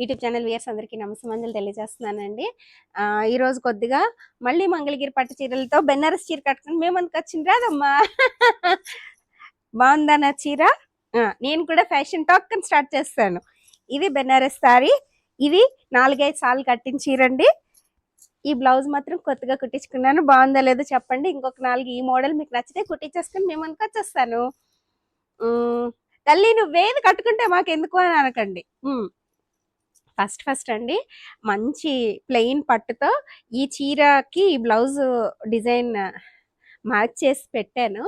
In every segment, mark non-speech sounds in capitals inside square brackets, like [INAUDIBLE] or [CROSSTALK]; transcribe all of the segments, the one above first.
YouTube channel viewers అందరికీ నమస్కారం తెలియజేస్తున్నానండి. ఈరోజు కొద్దిగా మళ్ళీ మంగళగిరి పట్టు చీరలతో బెనారస్ చీర కట్టుకుని మేము వచ్చింది రాదమ్మా. బాగుందా నా చీర? నేను కూడా ఫ్యాషన్ టాక్ అని స్టార్ట్ చేస్తాను. ఇది బెనారస్ సారీ. ఇది నాలుగైదు సార్లు కట్టిన చీరండి. ఈ బ్లౌజ్ మాత్రం కొత్తగా కుట్టించుకున్నాను. బాగుందా లేదో చెప్పండి. ఇంకొక నాలుగు ఈ మోడల్ మీకు నచ్చితే కుట్టించేసుకుని మేము అనుకొచ్చేస్తాను ఉమ్, తల్లి నువ్వేది కట్టుకుంటే మాకు ఎందుకు అని అనకండి. ఫస్ట్ ఫస్ట్ అండి మంచి ప్లెయిన్ పట్టుతో ఈ చీరకి ఈ బ్లౌజ్ డిజైన్ మ్యాచ్ చేసి పెట్టాను.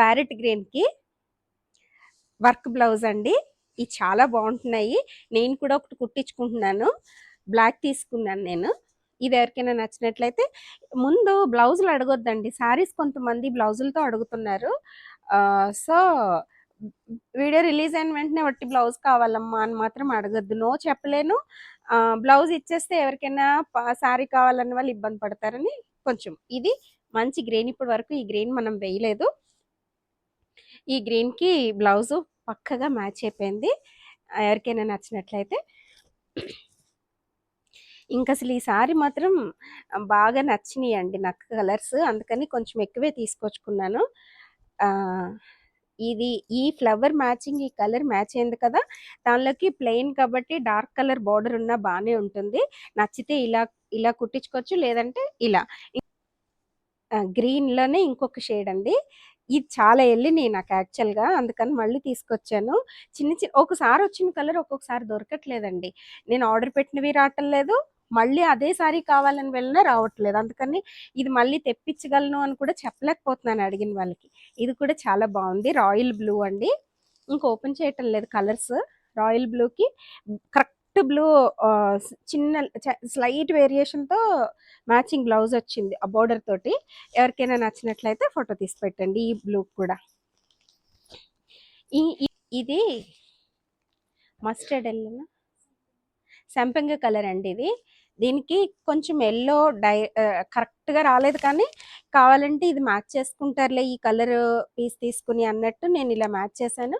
ప్యారెట్ గ్రీన్కి వర్క్ బ్లౌజ్ అండి. ఇవి చాలా బాగుంటున్నాయి. నేను కూడా ఒకటి కుట్టించుకుంటున్నాను. బ్లాక్ తీసుకున్నాను నేను. ఇది ఎవరికైనా నచ్చినట్లయితే ముందు బ్లౌజులు అడగొద్దండి. శారీస్ కొంతమంది బ్లౌజులతో అడుగుతున్నారు. సో వీడియో రిలీజ్ అయిన వెంటనే వట్టి బ్లౌజ్ కావాలమ్మా అని మాత్రం అడగద్దు. నో చెప్పలేను. బ్లౌజ్ ఇచ్చేస్తే ఎవరికైనా శారీ కావాలన్న వాళ్ళు ఇబ్బంది పడతారని కొంచెం. ఇది మంచి గ్రెయిన్. ఇప్పటి వరకు ఈ గ్రెయిన్ మనం వేయలేదు. ఈ గ్రీన్కి బ్లౌజు పక్కగా మ్యాచ్ అయిపోయింది. ఎవరికైనా నచ్చినట్లయితే. ఇంకా అసలు ఈ సారీ మాత్రం బాగా నచ్చినాయి అండి నాకు కలర్స్. అందుకని కొంచెం ఎక్కువే తీసుకొచ్చుకున్నాను. ఇది ఈ ఫ్లవర్ మ్యాచింగ్ ఈ కలర్ మ్యాచ్ అయింది కదా దానిలోకి ప్లెయిన్ కాబట్టి డార్క్ కలర్ బార్డర్ ఉన్నా బాగానే ఉంటుంది. నచ్చితే ఇలా ఇలా కుట్టించుకోవచ్చు లేదంటే ఇలా. గ్రీన్లోనే ఇంకొక షేడ్ అండి. ఇది చాలా వెళ్ళినాయి నాకు యాక్చువల్గా అందుకని మళ్ళీ తీసుకొచ్చాను. చిన్న చిన్న ఒకసారి వచ్చిన కలర్ ఒక్కొక్కసారి దొరకట్లేదండి. నేను ఆర్డర్ పెట్టినవి రావటం లేదు. మళ్ళీ అదే సారీ కావాలని వెళ్ళినా రావట్లేదు. అందుకని ఇది మళ్ళీ తెప్పించగలను అని కూడా చెప్పలేకపోతున్నాను అడిగిన వాళ్ళకి. ఇది కూడా చాలా బాగుంది. రాయల్ బ్లూ అండి. ఇంకా ఓపెన్ చేయటం లేదు కలర్స్. రాయల్ బ్లూకి కరెక్ట్ బ్లూ చిన్న స్లైట్ వేరియేషన్తో మ్యాచింగ్ బ్లౌజ్ వచ్చింది ఆ బోర్డర్ తోటి. ఎవరికైనా నచ్చినట్లయితే ఫోటో తీసి పెట్టండి ఈ బ్లూ కూడా. ఈ ఇది మస్టర్డ్ ఎల్లో సంపంగ కలర్ అండి ఇది. దీనికి కొంచెం ఎల్లో డై కరెక్ట్గా రాలేదు కానీ కావాలంటే ఇది మ్యాచ్ చేసుకుంటారులే ఈ కలర్ పీస్ తీసుకుని అన్నట్టు నేను ఇలా మ్యాచ్ చేశాను.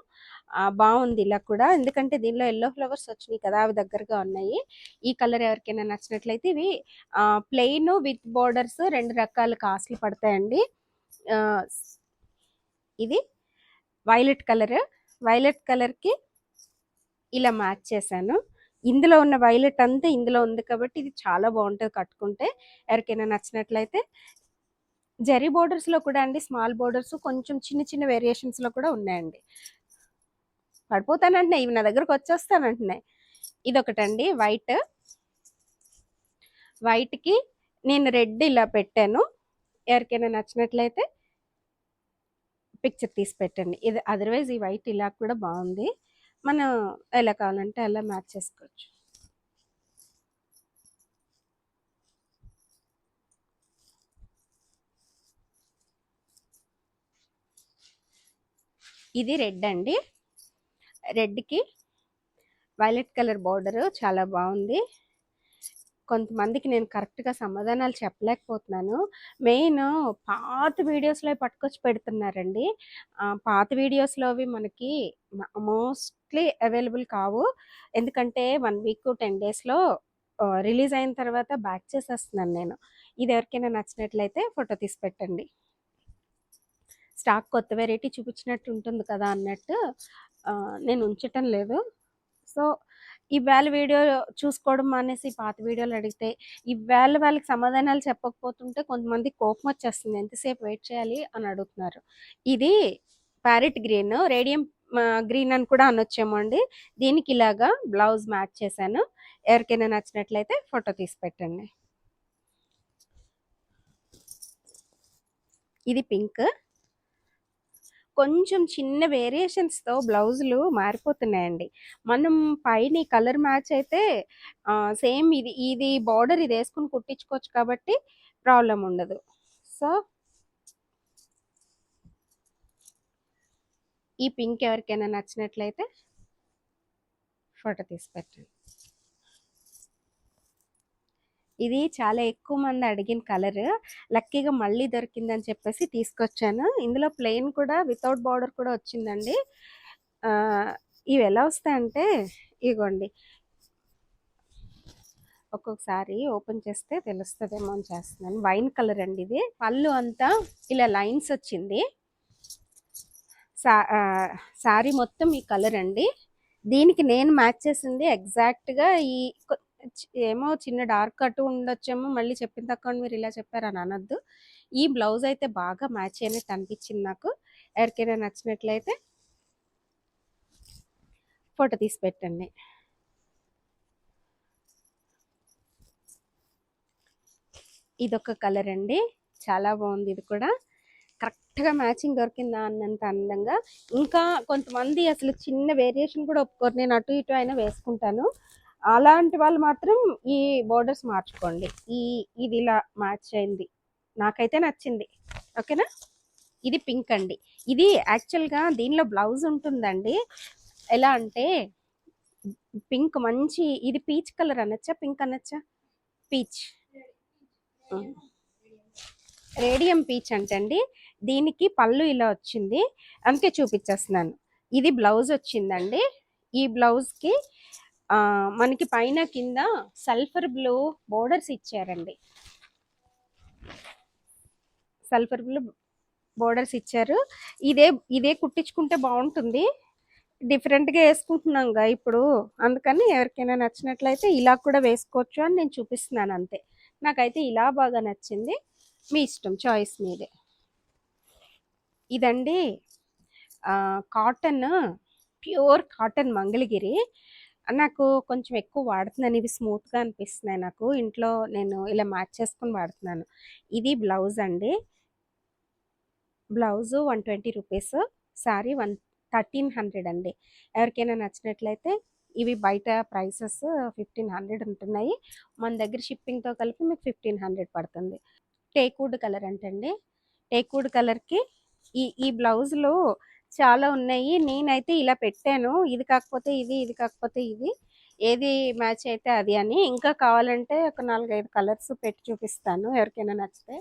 బాగుంది ఇలా కూడా. ఎందుకంటే దీనిలో ఎల్లో ఫ్లవర్స్ వచ్చినాయి కదా అవి దగ్గరగా ఉన్నాయి. ఈ కలర్ ఎవరికైనా నచ్చినట్లయితే ఇవి ప్లెయిన్ విత్ బోర్డర్స్ రెండు రకాల కాస్ట్లు పడతాయండి. ఇది వైలెట్ కలర్ వైలెట్ కలర్కి ఇలా మ్యాచ్ చేశాను. ఇందులో ఉన్న వైలెట్ అంతా ఇందులో ఉంది కాబట్టి ఇది చాలా బాగుంటుంది కట్టుకుంటే. ఎవరికైనా నచ్చినట్లయితే జరీ బోర్డర్స్లో కూడా అండి స్మాల్ బోర్డర్స్ కొంచెం చిన్న చిన్న వేరియేషన్స్లో కూడా ఉన్నాయండి. పడిపోతానంటున్నాయి ఇవి నా దగ్గరకు వచ్చేస్తానంటున్నాయి ఇది ఒకటండి వైట్ వైట్కి నేను రెడ్ ఇలా పెట్టాను. ఎవరికైనా నచ్చినట్లయితే పిక్చర్ తీసి పెట్టండి. ఇది అదర్వైజ్ ఈ వైట్ ఇలా కూడా బాగుంది. మనం ఎలా కావాలంటే అలా మ్యాచ్ చేసుకోవచ్చు. ఇది రెడ్ అండి. రెడ్కి వైలెట్ కలర్ బార్డర్ చాలా బాగుంది. కొంతమందికి నేను కరెక్ట్గా సమాధానాలు చెప్పలేకపోతున్నాను. మెయిన్ పాత వీడియోస్లో పట్టుకొచ్చి పెడుతున్నారండి. పాత వీడియోస్లో అవి మనకి మోస్ట్లీ అవైలబుల్ కావు. ఎందుకంటే వన్ వీక్ టెన్ డేస్లో రిలీజ్ అయిన తర్వాత బ్యాక్ చేసేస్తున్నాను నేను. ఇది ఎవరికైనా నచ్చినట్లయితే ఫోటో తీసి పెట్టండి. స్టాక్ కొత్త వెరైటీ చూపించినట్టు ఉంటుంది కదా అన్నట్టు నేను ఉంచటం లేదు. సో ఈవేళ వీడియో చూసుకోవడం మానేసి పాత వీడియోలు అడిగితే ఈవేళ వాళ్ళకి సమాధానాలు చెప్పకపోతుంటే కొంతమంది కోపం వచ్చేస్తుంది. ఎంతసేపు వెయిట్ చేయాలి అని అడుగుతున్నారు. ఇది ప్యారెట్ గ్రీన్ రేడియం గ్రీన్ అని కూడా అనొచ్చేమో అండి. దీనికి ఇలాగా బ్లౌజ్ మ్యాచ్ చేశాను. ఎవరికైనా నచ్చినట్లయితే ఫోటో తీసి పెట్టండి. ఇది పింక్. కొంచెం చిన్న వేరియేషన్స్తో బ్లౌజులు మారిపోతున్నాయండి. మనం పైన కలర్ మ్యాచ్ అయితే సేమ్ ఇది ఇది బార్డర్ ఇది వేసుకుని కుట్టించుకోవచ్చు కాబట్టి ప్రాబ్లం ఉండదు. సో ఈ పింక్ ఎవరికైనా నచ్చినట్లయితే ఫోటో తీసి పెట్టండి. ఇది చాలా ఎక్కువ మంది అడిగిన కలర్. లక్కీగా మళ్ళీ దొరికిందని చెప్పేసి తీసుకొచ్చాను. ఇందులో ప్లెయిన్ కూడా వితౌట్ బార్డర్ కూడా వచ్చిందండి. ఇవి ఎలా వస్తాయంటే ఇగోండి. ఒక్కొక్కసారి ఓపెన్ చేస్తే తెలుస్తుందేమో అని చేస్తున్నాను. వైన్ కలర్ అండి ఇది. పళ్ళు అంతా ఇలా లైన్స్ వచ్చింది. సా సారీ మొత్తం ఈ కలర్ అండి. దీనికి నేను మ్యాచ్ చేసింది ఎగ్జాక్ట్గా ఈ ఏమో చిన్న డార్క్ అటు ఉండొచ్చేమో మళ్ళీ చెప్పిన తక్కువ మీరు ఇలా చెప్పారని అనొద్దు. ఈ బ్లౌజ్ అయితే బాగా మ్యాచ్ అయినట్టు అనిపించింది నాకు. ఎవరికైనా నచ్చినట్లయితే ఫోటో తీసి పెట్టండి. ఇదొక కలర్ అండి. చాలా బాగుంది ఇది కూడా. కరెక్ట్గా మ్యాచింగ్ దొరికిందా అన్నంత అందంగా. ఇంకా కొంతమంది అసలు చిన్న వేరియేషన్ కూడా ఒప్పుకోరు. నేను అటు ఇటు అయినా వేసుకుంటాను. అలాంటి వాళ్ళు మాత్రం ఈ బోర్డర్స్ మార్చుకోండి. ఈ ఇది ఇలా మ్యాచ్ అయింది. నాకైతే నచ్చింది. ఓకేనా? ఇది పింక్ అండి. ఇది యాక్చువల్గా దీనిలో బ్లౌజ్ ఉంటుందండి. ఎలా అంటే పింక్ మంచి ఇది పీచ్ కలర్ అనొచ్చా? పింక్ అనొచ్చా? పీచ్ రేడియం పీచ్ అంటండి. దీనికి పళ్ళు ఇలా వచ్చింది. అందుకే చూపించేస్తున్నాను ఇది బ్లౌజ్ వచ్చిందండి. ఈ బ్లౌజ్కి మనకి పైన కింద సల్ఫర్ బ్లూ బోర్డర్స్ ఇచ్చారండి. సల్ఫర్ బ్లూ బోర్డర్స్ ఇచ్చారు. ఇదే ఇదే కుట్టించుకుంటే బాగుంటుంది. డిఫరెంట్గా వేసుకుంటున్నాంగా ఇప్పుడు. అందుకని ఎవరికైనా నచ్చినట్లయితే ఇలా కూడా వేసుకోవచ్చు అని నేను చూపిస్తున్నాను అంతే. నాకైతే ఇలా బాగా నచ్చింది. మీ ఇష్టం చాయిస్ మీదే. ఇదండి కాటన్ ప్యూర్ కాటన్ మంగళగిరి. నాకు కొంచెం ఎక్కువ వాడుతున్నాను ఇవి స్మూత్గా అనిపిస్తున్నాయి నాకు. ఇంట్లో నేను ఇలా మ్యాచ్ చేసుకొని వాడుతున్నాను. ఇది బ్లౌజ్ అండి. Blouse one twenty rupees. Sari one thirteen hundred అండి. ఎవరికైనా నచ్చినట్లయితే ఇవి బయట ప్రైసెస్ ఫిఫ్టీన్ హండ్రెడ్ ఉంటున్నాయి. మన దగ్గర షిప్పింగ్తో కలిపి మీకు ఫిఫ్టీన్ హండ్రెడ్ పడుతుంది. టేక్వుడ్ కలర్ అంటండి. టేక్వుడ్ కలర్కి ఈ ఈ బ్లౌజ్లో చాలా ఉన్నాయి. నేనైతే ఇలా పెట్టాను. ఇది కాకపోతే ఇది ఇది కాకపోతే ఇది. ఏది మ్యాచ్ అయితే అది అని. ఇంకా కావాలంటే ఒక నాలుగైదు కలర్స్ పెట్టి చూపిస్తాను. ఎవరికైనా నచ్చితే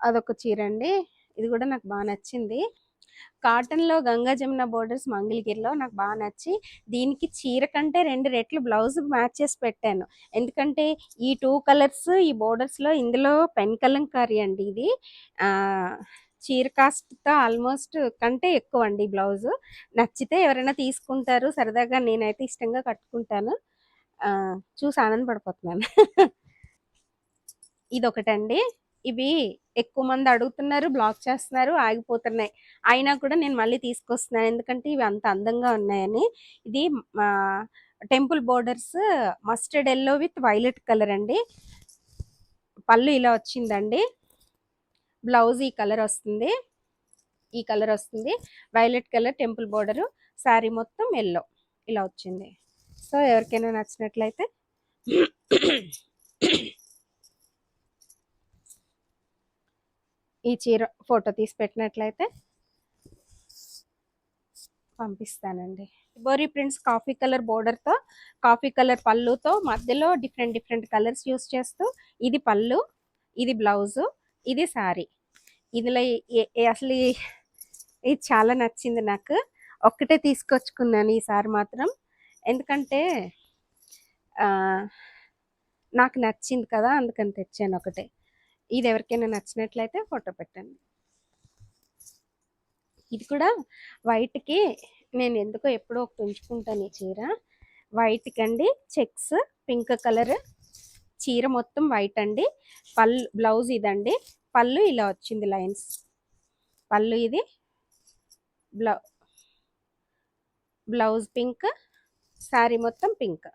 అదొక చీర అండి. ఇది కూడా నాకు బాగా నచ్చింది. కాటన్లో గంగా జమున బోర్డర్స్ మంగళగిరిలో నాకు బాగా నచ్చి దీనికి చీర కంటే రెండు రెట్లు బ్లౌజ్ మ్యాచ్ చేసి పెట్టాను. ఎందుకంటే ఈ టూ కలర్స్ ఈ బోర్డర్స్లో ఇందులో పెన్ కలంకారీ అండి ఇది. చీర కాస్ట్తో ఆల్మోస్ట్ కంటే ఎక్కువ అండి బ్లౌజ్. నచ్చితే ఎవరైనా తీసుకుంటారు. సరదాగా నేనైతే ఇష్టంగా కట్టుకుంటాను. చూసి ఆనందపడిపోతున్నాను. [LAUGHS] ఇది ఒకటండి ఇవి ఎక్కువ మంది అడుగుతున్నారు బ్లాక్ చేస్తున్నారు ఆగిపోతున్నాయి. అయినా కూడా నేను మళ్ళీ తీసుకొస్తున్నాను. ఎందుకంటే ఇవి అంత అందంగా ఉన్నాయని. ఇది temple borders mustard yellow with violet colour అండి. పళ్ళు ఇలా వచ్చిందండి. బ్లౌజ్ ఈ కలర్ వస్తుంది. ఈ కలర్ వస్తుంది. Violet colour temple border sari మొత్తం ఎల్లో ఇలా వచ్చింది. సో ఎవరికైనా నచ్చినట్లయితే ఈ చీర ఫోటో తీసి పెట్టినట్లయితే పంపిస్తానండి. బోరీ ప్రింట్స్ కాఫీ కలర్ బోర్డర్తో కాఫీ కలర్ పళ్ళుతో మధ్యలో డిఫరెంట్ డిఫరెంట్ కలర్స్ యూస్ చేస్తూ ఇది పళ్ళు ఇది బ్లౌజు ఇది శారీ ఇందులో అసలు ఇది చాలా నచ్చింది నాకు. ఒక్కటే తీసుకొచ్చుకున్నాను ఈసారి మాత్రం. ఎందుకంటే నాకు నచ్చింది కదా అందుకని తెచ్చాను ఒకటే. ఇది ఎవరికైనా నచ్చినట్లయితే ఫోటో పెట్టండి. ఇది కూడా వైట్కి నేను ఎందుకో ఎప్పుడో ఒకటి ఉంచుకుంటాను ఈ చీర. వైట్కి అండి చెక్స్ పింక్ కలర్ చీర మొత్తం వైట్ అండి. పళ్ళు బ్లౌజ్ ఇదండి. పళ్ళు ఇలా వచ్చింది లైన్స్. పళ్ళు ఇది. బ్లౌ బ్లౌజ్ పింక్ శారీ మొత్తం పింక్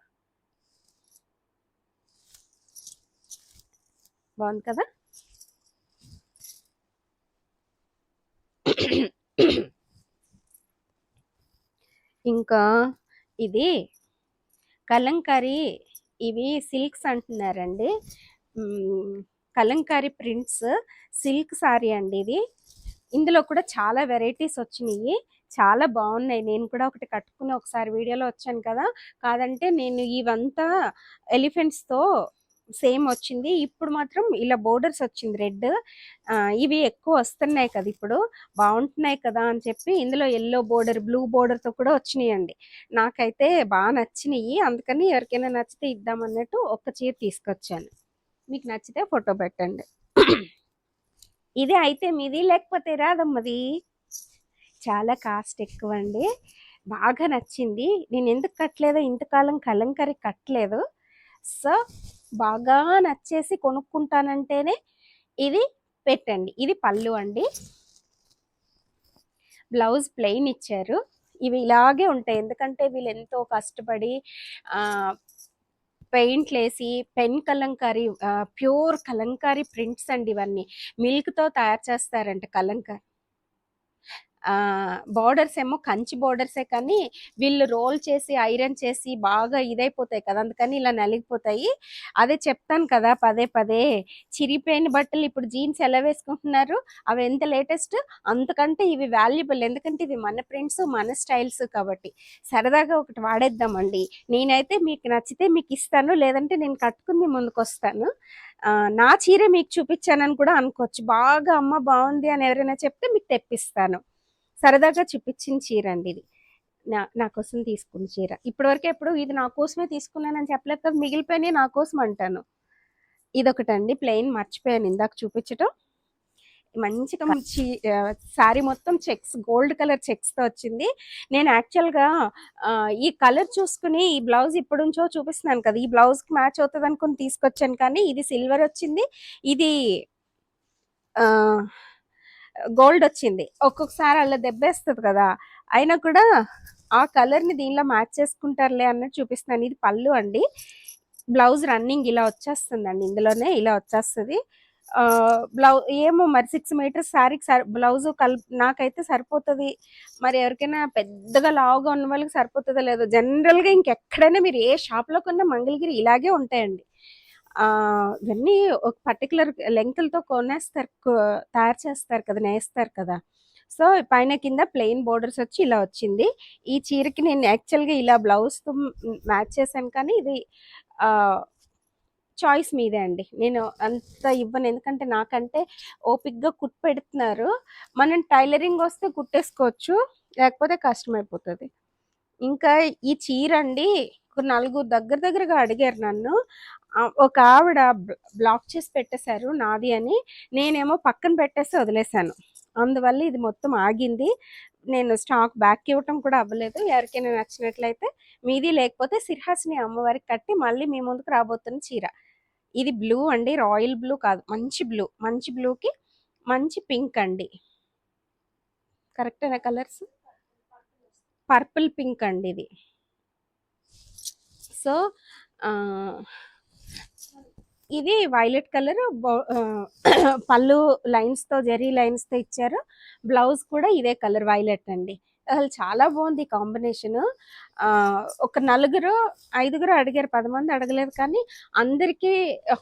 బాగుంది కదా? ఇంకా ఇది కలంకారీ. ఇవి సిల్క్స్ అంటున్నారండి. కలంకారీ ప్రింట్స్ సిల్క్ సారీ అండి ఇది. ఇందులో కూడా చాలా వెరైటీస్ వచ్చినాయి. చాలా బాగున్నాయి. నేను కూడా ఒకటి కట్టుకుని ఒకసారి వీడియోలో వచ్చాను కదా. కాదంటే నేను ఇవంతా ఎలిఫెంట్స్తో సేమ్ వచ్చింది. ఇప్పుడు మాత్రం ఇలా బోర్డర్స్ వచ్చింది. రెడ్ ఇవి ఎక్కువ వస్తున్నాయి కదా ఇప్పుడు. బాగుంటున్నాయి కదా అని చెప్పి ఇందులో ఎల్లో బోర్డర్ బ్లూ బోర్డర్తో కూడా వచ్చినాయండి. నాకైతే బాగా నచ్చినాయి. అందుకని ఎవరికైనా నచ్చితే ఇద్దామన్నట్టు ఒక్క చీర తీసుకొచ్చాను. మీకు నచ్చితే ఫోటో పెట్టండి. [CLEARS THROAT] ఇది అయితే మీది లేకపోతే రాదమ్మది? చాలా కాస్ట్ ఎక్కువ అండి బాగా నచ్చింది. నేను ఎందుకు కట్టలేదో ఇంతకాలం కలంకరీ కట్టలేదు. సో బాగా నచ్చేసి కొనుక్కుంటానంటేనే ఇది పెట్టండి. ఇది పళ్ళు అండి. బ్లౌజ్ ప్లెయిన్ ఇచ్చారు. ఇవి ఇలాగే ఉంటాయి. ఎందుకంటే వీళ్ళు ఎంతో కష్టపడి పెయింట్లు వేసి pen Kalamkari pure Kalamkari prints అండి ఇవన్నీ. మిల్క్తో తయారు చేస్తారంట కలంకారీ. బార్డర్స్ ఏమో కంచి బార్డర్సే కానీ వీళ్ళు రోల్ చేసి ఐరన్ చేసి బాగా ఇదైపోతాయి కదా అందుకని ఇలా నలిగిపోతాయి. అదే చెప్తాను కదా పదే పదే చిరిపోయిన బట్టలు ఇప్పుడు జీన్స్ ఎలా వేసుకుంటున్నారు? అవి ఎంత లేటెస్ట్ అంతకంటే ఇవి వాల్యుబుల్ ఎందుకంటే ఇవి మన ప్రింట్స్ మన స్టైల్స్ కాబట్టి. సరదాగా ఒకటి వాడేద్దామండి. నేనైతే మీకు నచ్చితే మీకు ఇస్తాను లేదంటే నేను కట్టుకుని ముందుకు వస్తాను. నా చీర మీకు చూపించానని కూడా అనుకోవచ్చు. బాగా అమ్మ బాగుంది అని ఎవరైనా చెప్తే మీకు తెప్పిస్తాను. సరదాగా చూపించిన చీర అండి ఇది. నా నా కోసం తీసుకున్న చీర. ఇప్పటివరకు ఎప్పుడు ఇది నా కోసమే తీసుకున్నానని చెప్పలేదు కదా మిగిలిపోయినాయి నా కోసం అంటాను. ఇదొకటండి ప్లెయిన్ మర్చిపోయాను ఇందాక చూపించటం. మంచిగా మంచి శారీ మొత్తం చెక్స్ గోల్డ్ కలర్ చెక్స్తో వచ్చింది. నేను యాక్చువల్గా ఈ కలర్ చూసుకుని ఈ బ్లౌజ్ ఇప్పటి నుంచో చూపిస్తున్నాను కదా ఈ బ్లౌజ్కి మ్యాచ్ అవుతుంది అనుకుని తీసుకొచ్చాను కానీ ఇది సిల్వర్ వచ్చింది. ఇది గోల్డ్ వచ్చింది. ఒక్కొక్కసారి అలా దెబ్బేస్తుంది కదా. అయినా కూడా ఆ కలర్ని దీనిలో మ్యాచ్ చేసుకుంటారులే అన్నట్టు చూపిస్తున్నాను. ఇది పళ్ళు అండి. బ్లౌజ్ రన్నింగ్ ఇలా వచ్చేస్తుందండి. ఇందులోనే ఇలా వచ్చేస్తుంది. బ్లౌజ్ ఏమో మరి సిక్స్ మీటర్స్ శారీకి సరి బ్లౌజ్ కల్ నాకైతే సరిపోతుంది. మరి ఎవరికైనా పెద్దగా లావుగా ఉన్న వాళ్ళకి సరిపోతుందో లేదో జనరల్గా ఇంకెక్కడైనా మీరు ఏ షాప్లో కొన్నా మంగళగిరి ఇలాగే ఉంటాయండి. ఇవన్నీ ఒక పర్టికులర్ లెంకులతో కొనేస్తారు తయారు చేస్తారు కదా నేస్తారు కదా. సో పైన కింద ప్లెయిన్ బోర్డర్స్ వచ్చి ఇలా వచ్చింది. ఈ చీరకి నేను యాక్చువల్గా ఇలా బ్లౌజ్తో మ్యాచ్ చేశాను కానీ ఇది చాయిస్ మీదే అండి. నేను అంత ఇవ్వను. ఎందుకంటే నాకంటే ఓపిక్గా కుట్ పెడుతున్నారు. మనం టైలరింగ్ వస్తే కుట్టేసుకోవచ్చు. లేకపోతే కష్టమైపోతుంది. ఇంకా ఈ చీర అండి నలుగురు దగ్గర దగ్గరగా అడిగారు నన్ను. ఒక ఆవిడ బ్లాక్ చేసి పెట్టేశారు నాది అని. నేనేమో పక్కన పెట్టేసి వదిలేశాను. అందువల్ల ఇది మొత్తం ఆగింది. నేను స్టాక్ బ్యాక్ ఇవ్వటం కూడా అవ్వలేదు. ఎవరికైనా నచ్చినట్లయితే మీది లేకపోతే సిర్హాస్ని అమ్మవారికి కట్టి మళ్ళీ మీ ముందుకు రాబోతున్న చీర. ఇది బ్లూ అండి రాయల్ బ్లూ కాదు మంచి బ్లూ. మంచి బ్లూకి మంచి పింక్ అండి. కరెక్టేనా కలర్స్? పర్పుల్ పింక్ అండి ఇది. సో ఇది వైలెట్ కలర్. [CLEARS THROAT] పళ్ళు లైన్స్తో జెరీ లైన్స్తో ఇచ్చారు. బ్లౌజ్ కూడా ఇదే కలర్ వైలెట్ అండి. అసలు చాలా బాగుంది కాంబినేషన్. ఒక నలుగురు ఐదుగురు అడిగారు పది మంది అడగలేదు కానీ అందరికీ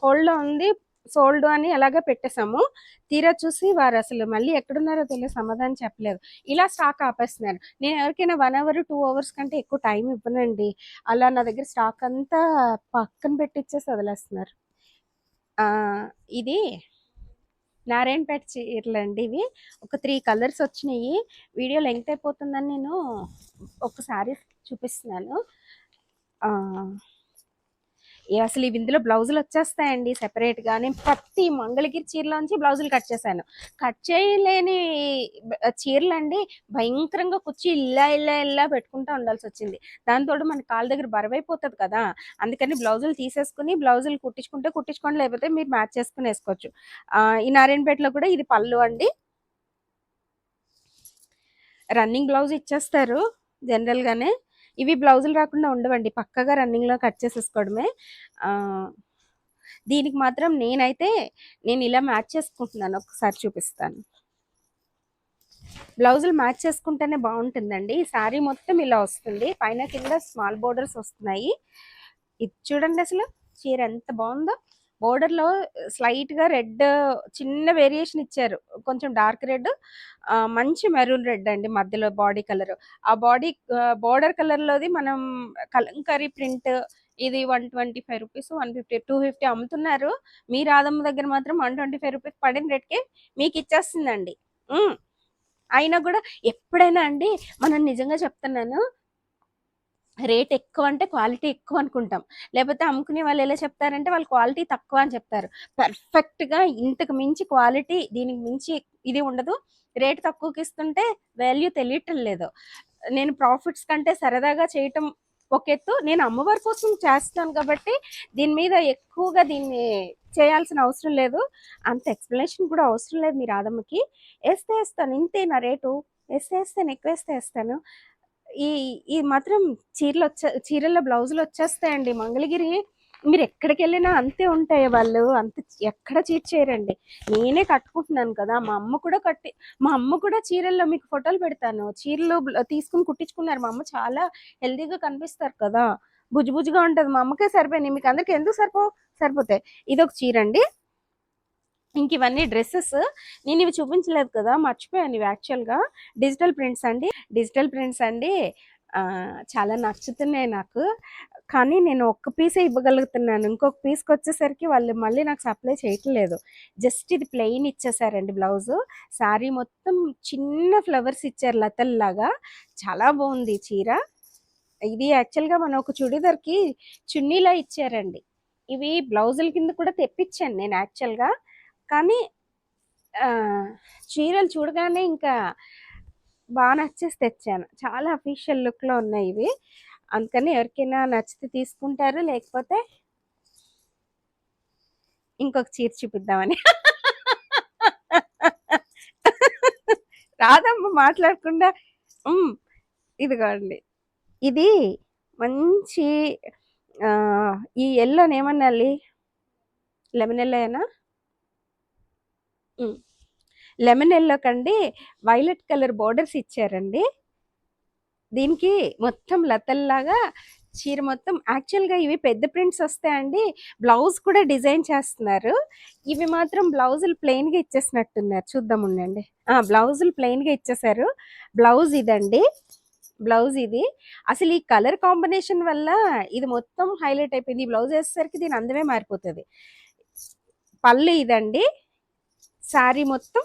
హోల్డ్లో ఉంది సోల్డ్ అని ఎలాగ పెట్టేశాము. తీరా చూసి వారు అసలు మళ్ళీ ఎక్కడున్నారో తెలియదు సమాధానం చెప్పలేదు. ఇలా స్టాక్ ఆపేస్తున్నారు. నేను ఎవరికైనా వన్ అవర్ టూ అవర్స్ కంటే ఎక్కువ టైం ఇవ్వనండి. అలా నా దగ్గర స్టాక్ అంతా పక్కన పెట్టిచ్చేసి వదిలేస్తున్నారు. ఇది నారాయణపేట చీరలు అండి ఇవి. ఒక త్రీ కలర్స్ వచ్చినాయి. వీడియో లెంగ్త్ అయిపోతుందని నేను ఒకసారి చూపిస్తున్నాను. అసలు ఇవి ఇందులో బ్లౌజులు వచ్చేస్తాయండి సెపరేట్గా నేను ప్రతి మంగళగిరి చీరలోంచి బ్లౌజులు కట్ చేశాను. కట్ చేయలేని చీరలు అండి భయంకరంగా కుర్చీ ఇల్లా ఇల్లా ఇల్లా పెట్టుకుంటూ ఉండాల్సి వచ్చింది. దాంతో మన కాళ్ళ దగ్గర బరువైపోతుంది కదా. అందుకని బ్లౌజులు తీసేసుకుని బ్లౌజులు కుట్టించుకుంటే కుట్టించుకోండి లేకపోతే మీరు మ్యాచ్ చేసుకుని వేసుకోవచ్చు. ఈ నారాయణపేటలో కూడా ఇది పళ్ళు అండి. రన్నింగ్ బ్లౌజ్ ఇచ్చేస్తారు జనరల్గానే. ఇవి బ్లౌజులు రాకుండా ఉండవండి పక్కగా రన్నింగ్లో కట్ చేసేసుకోవడమే. దీనికి మాత్రం నేనైతే నేను ఇలా మ్యాచ్ చేసుకుంటున్నాను ఒకసారి చూపిస్తాను. బ్లౌజులు మ్యాచ్ చేసుకుంటేనే బాగుంటుందండి. శారీ మొత్తం ఇలా వస్తుంది. పైన కింద స్మాల్ బోర్డర్స్ వస్తున్నాయి. ఇది చూడండి అసలు చీర ఎంత బాగుందో. బోర్డర్లో స్లైట్గా రెడ్ చిన్న వేరియేషన్ ఇచ్చారు. కొంచెం డార్క్ రెడ్ మంచి మెరూన్ రెడ్ అండి మధ్యలో బాడీ కలర్. ఆ బాడీ బోర్డర్ కలర్లోది మనం కలంకరీ ప్రింట్ ఇది one twenty five rupees one fifty two fifty అమ్ముతున్నారు. మీ రాధమ్మ దగ్గర మాత్రం వన్ ట్వంటీ ఫైవ్ రూపీస్ పడిన రేట్కి మీకు ఇచ్చేస్తుందండి. అయినా కూడా ఎప్పుడైనా అండి మనం నిజంగా చెప్తున్నాను రేట్ ఎక్కువ అంటే క్వాలిటీ ఎక్కువ అనుకుంటాం. లేకపోతే అమ్ముకునే వాళ్ళు ఎలా చెప్తారంటే వాళ్ళు క్వాలిటీ తక్కువ అని చెప్తారు. పర్ఫెక్ట్గా ఇంతకు మించి క్వాలిటీ దీనికి మించి ఇది ఉండదు. రేట్ తక్కువకి ఇస్తుంటే వాల్యూ తెలియటం లేదు. నేను ప్రాఫిట్స్ కంటే సరదాగా చేయటం ఒక ఎత్తు. నేను అమ్మవారి కోసం చేస్తాను కాబట్టి దీని మీద ఎక్కువగా దీన్ని చేయాల్సిన అవసరం లేదు. అంత ఎక్స్ప్లెనేషన్ కూడా అవసరం లేదు మీ రాధమ్మకి. వేస్తే వేస్తాను. ఇంతే నా రేటు. వేస్తే వేస్తాను. ఎక్కువ వేస్తే వేస్తాను. ఈ ఈ మాత్రం చీరలు వచ్చే చీరల్లో బ్లౌజులు వచ్చేస్తాయండి. మంగళగిరి మీరు ఎక్కడికి వెళ్ళినా అంతే ఉంటాయి వాళ్ళు. అంత ఎక్కడ చీట్ చేయరండి. నేనే కట్టుకుంటున్నాను కదా. మా అమ్మ కూడా కట్టి మా అమ్మ కూడా చీరల్లో మీకు ఫోటోలు పెడతాను. చీరలు తీసుకుని కుట్టించుకున్నారు. మా అమ్మ చాలా హెల్దీగా కనిపిస్తారు కదా. బుజ్జుబుజ్జుగా ఉంటుంది. మా అమ్మకే సరిపోయినాయి. మీకు అందరికి ఎందుకు సరిపో సరిపోతాయి? ఇది ఒక చీర అండి. ఇంక ఇవన్నీ డ్రెస్సెస్. నేను ఇవి చూపించలేదు కదా మర్చిపోయాను ఇవి యాక్చువల్గా. డిజిటల్ ప్రింట్స్ అండి. డిజిటల్ ప్రింట్స్ అండి. చాలా నచ్చుతున్నాయి నాకు. కానీ నేను ఒక్క పీసే ఇవ్వగలుగుతున్నాను. ఇంకొక పీస్కి వచ్చేసరికి వాళ్ళు మళ్ళీ నాకు సప్లై చేయట్లేదు. జస్ట్ ఇది ప్లెయిన్ ఇచ్చేసారండి బ్లౌజు. శారీ మొత్తం చిన్న ఫ్లవర్స్ ఇచ్చారు లతల్లాగా. చాలా బాగుంది చీర. ఇది యాక్చువల్గా మన ఒక చుడిదార్కి చున్నీలా ఇచ్చారండి. ఇవి బ్లౌజుల కింద కూడా తెప్పించాను నేను యాక్చువల్గా. కానీ చీరలు చూడగానే ఇంకా బాగా నచ్చేసి తెచ్చాను. చాలా అఫీషియల్ లుక్లో ఉన్నాయి ఇవి. అందుకని ఎవరికైనా నచ్చితే తీసుకుంటారు లేకపోతే ఇంకొక చీర చూపిద్దామని. రాదమ్మ మాట్లాడకుండా ఇది ఇదిగోండి. ఇది మంచి ఈ ఎల్లోనేమన్నా ఏమన్నాలి లెమన్ ఎల్లోనా లెమన్ ఎల్లో కండి వైలెట్ కలర్ బోర్డర్స్ ఇచ్చారండి. దీనికి మొత్తం లతల్లాగా చీర మొత్తం. యాక్చువల్గా ఇవి పెద్ద ప్రింట్స్ వస్తాయండి. బ్లౌజ్ కూడా డిజైన్ చేస్తున్నారు. ఇవి మాత్రం బ్లౌజులు ప్లెయిన్గా ఇచ్చేసినట్టున్నారు. చూద్దాం ఉండండి. బ్లౌజులు ప్లెయిన్గా ఇచ్చేసారు బ్లౌజ్ ఇదండి. బ్లౌజ్ ఇది. అసలు ఈ కలర్ కాంబినేషన్ వల్ల ఇది మొత్తం హైలైట్ అయిపోయింది. ఈ బ్లౌజ్ వేసేసరికి దీని అందమే మారిపోతుంది. పళ్ళు ఇదండి. శారీ మొత్తం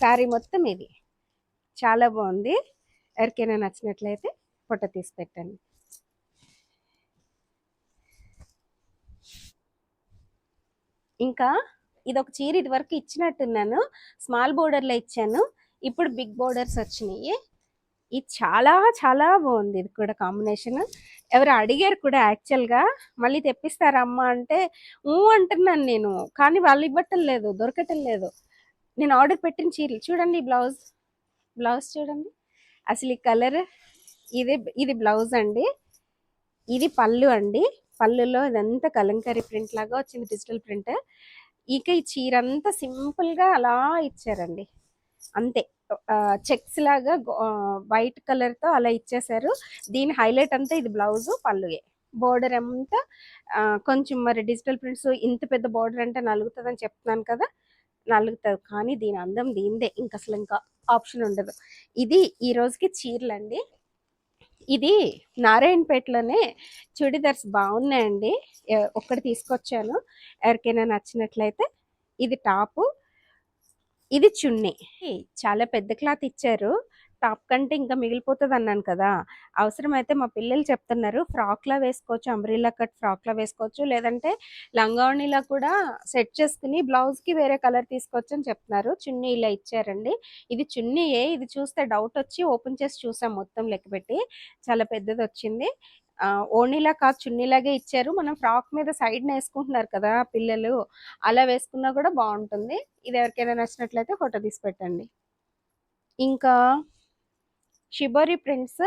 శారీ మొత్తం ఇది. చాలా బాగుంది. ఎవరికైనా నచ్చినట్లయితే ఫోటో తీసి పెట్టండి. ఇంకా ఇది ఒక చీర ఇది వరకు ఇచ్చినట్టున్నాను. స్మాల్ బోర్డర్లో ఇచ్చాను. ఇప్పుడు బిగ్ బోర్డర్స్ వచ్చినాయి. ఇది చాలా చాలా బాగుంది ఇది కూడా కాంబినేషన్. ఎవరు అడిగారు కూడా యాక్చువల్గా మళ్ళీ తెప్పిస్తారమ్మా అమ్మ అంటే ఊ అంటున్నాను నేను కానీ వాళ్ళు ఇవ్వటం లేదు దొరకటం లేదు. నేను ఆర్డర్ పెట్టిన చీరలు చూడండి బ్లౌజ్ బ్లౌజ్ చూడండి. అసలు ఈ కలర్ ఇది ఇది బ్లౌజ్ అండి. ఇది పళ్ళు అండి. పళ్ళులో ఇదంతా కలంకారీ ప్రింట్ లాగా వచ్చింది డిజిటల్ ప్రింట్. ఇక ఈ చీర అంతా సింపుల్గా అలా ఇచ్చారండి. అంతే. చెక్స్ లాగా వైట్ కలర్తో అలా ఇచ్చేసారు. దీని హైలైట్ అంతా ఇది బ్లౌజ్ పళ్ళుయే. బోర్డర్ అంతా కొంచెం మరి డిజిటల్ ప్రింట్స్ ఇంత పెద్ద బోర్డర్ అంటే నలుగుతుందని చెప్తున్నాను కదా నలుగుతుంది. కానీ దీని అందం దీనిదే ఇంకా అసలు ఇంకా ఆప్షన్ ఉండదు. ఇది ఈ రోజుకి చీరలండి. ఇది నారాయణపేటలోనే చుడిదార్స్ బాగున్నాయండి. ఒక్కటి తీసుకొచ్చాను. ఎవరికైనా నచ్చినట్లయితే ఇది టాపు. ఇది చున్నీ. చాలా పెద్ద క్లాత్ ఇచ్చారు. టాప్ కంటే ఇంకా మిగిలిపోతుంది అన్నాను కదా. అవసరమైతే మా పిల్లలు చెప్తున్నారు ఫ్రాక్లా వేసుకోవచ్చు అంబ్రిల్లా కట్ ఫ్రాక్లా వేసుకోవచ్చు లేదంటే లంగావణిలా కూడా సెట్ చేసుకుని బ్లౌజ్కి వేరే కలర్ తీసుకోవచ్చు అని చెప్తున్నారు. చున్నీ ఇలా ఇచ్చారండి. ఇది చున్నీయే ఇది చూస్తే డౌట్ వచ్చి ఓపెన్ చేసి చూసాం మొత్తం లెక్కపెట్టి చాలా పెద్దది వచ్చింది ఓణీలా కాదు చున్నీలాగే ఇచ్చారు. మనం ఫ్రాక్ మీద సైడ్ వేసుకుంటున్నారు కదా పిల్లలు అలా వేసుకున్నా కూడా బాగుంటుంది. ఇది ఎవరికైనా నచ్చినట్లయితే ఫోటో తీసి పెట్టండి. ఇంకా షిబోరి ప్రింట్స్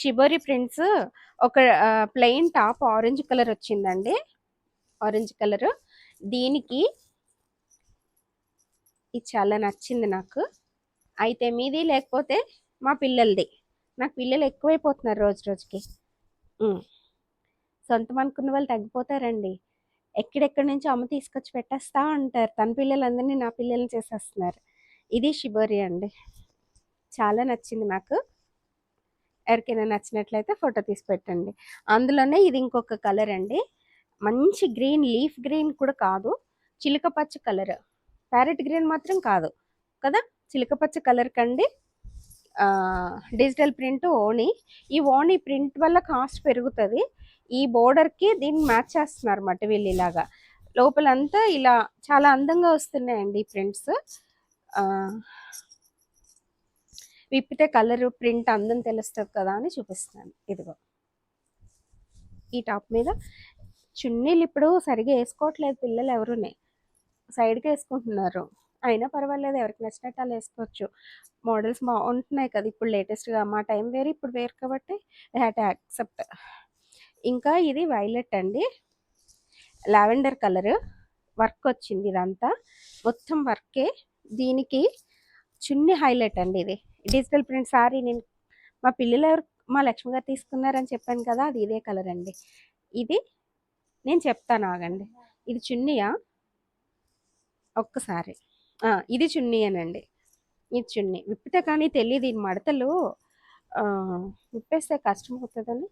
షిబోరి ప్రింట్స్ ఒక ప్లెయిన్ టాప్ ఆరెంజ్ కలర్ వచ్చిందండి. Orange colour. దీనికి ఇది చాలా నచ్చింది నాకు. అయితే మీది లేకపోతే మా పిల్లలది. నాకు పిల్లలు ఎక్కువైపోతున్నారు రోజు రోజుకి. సొంతం అనుకున్న వాళ్ళు తగ్గిపోతారండి. ఎక్కడెక్కడి నుంచి అమ్మ తీసుకొచ్చి పెట్టేస్తా ఉంటారు తన పిల్లలందరినీ నా పిల్లల్ని చేసేస్తున్నారు. ఇది షిబోరి అండి. చాలా నచ్చింది నాకు. ఎవరికైనా నచ్చినట్లయితే ఫోటో తీసి పెట్టండి. అందులోనే ఇది ఇంకొక కలర్ అండి. మంచి గ్రీన్ లీఫ్ గ్రీన్ కూడా కాదు. చిలక పచ్చ కలర్. ప్యారెట్ గ్రీన్ మాత్రం కాదు. కదా? చిలక పచ్చ కలర్ కండి. డిజిటల్ ప్రింట్ ఓణి ఈ ఓణి ప్రింట్ వల్ల కాస్ట్ పెరుగుతుంది. ఈ బోర్డర్కి దీన్ని మ్యాచ్ చేస్తున్నారు అన్నమాట వీళ్ళు ఇలాగా లోపలంతా ఇలా చాలా అందంగా వస్తున్నాయండి ఈ ప్రింట్స్ విప్పితే కలర్ ప్రింట్ అందం తెలుస్తుంది కదా అని చూపిస్తున్నాను. ఇదిగో. ఈ టాప్ మీద చున్నీలు ఇప్పుడు సరిగా వేసుకోవట్లేదు పిల్లలు ఎవరునే. సైడ్కి వేసుకుంటున్నారు. అయినా పర్వాలేదు. ఎవరికి నచ్చినట్టు అలా వేసుకోవచ్చు. మోడల్స్ బాగుంటున్నాయి కదా! ఇప్పుడు లేటెస్ట్గా మా టైం వేరు ఇప్పుడు వేరు కాబట్టి హ్యాట్ యాక్సెప్ట్. ఇంకా ఇది వైలెట్ అండి. Lavender colour. వర్క్ వచ్చింది ఇదంతా. మొత్తం వర్కే. దీనికి చున్ని హైలైట్ అండి ఇది. డిజిటల్ ప్రింట్ సారీ నేను మా పిల్లలు ఎవరు మా లక్ష్మి గారు తీసుకున్నారని చెప్పాను కదా! అది ఇదే కలర్ అండి. ఇది నేను చెప్తాను ఆగండి. ఇది చున్నీయా? ఒక్కసారి. ఇది ఇది చున్నీయేనండి ఇది చున్నీ. విప్పితే కానీ తెలియదు ఈ మడతలు. విప్పేస్తే కష్టం అవుతుందని.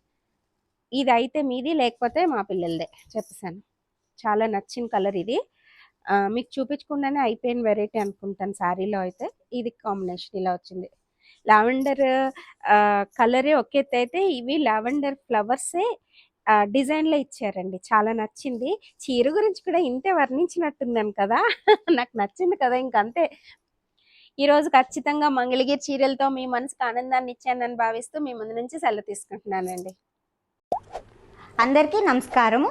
ఇది అయితే మీది లేకపోతే మా పిల్లలదే చెప్పేసాను చాలా నచ్చిన కలర్ ఇది. మీకు చూపించకుండానే అయిపోయిన వెరైటీ అనుకుంటాను శారీలో అయితే. ఇది కాంబినేషన్ ఇలా వచ్చింది. లావెండర్ కలరే ఒకే అయితే ఇవి. లావెండర్ ఫ్లవర్సే డిజైన్లో ఇచ్చారండి. చాలా నచ్చింది. చీర గురించి కూడా ఇంతే వర్ణించినట్టున్నాను కదా? [LAUGHS] నాకు నచ్చింది కదా ఇంకంతే. ఈరోజు ఖచ్చితంగా మంగళగిరి చీరలతో మీ మనసుకు ఆనందాన్ని ఇచ్చానని భావిస్తూ మీ ముందు నుంచి సెలవు తీసుకుంటున్నానండి. అందరికీ నమస్కారము.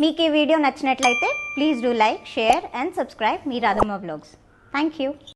మీకు ఈ వీడియో నచ్చినట్లయితే please do like share and subscribe me Radhamma blogs thank you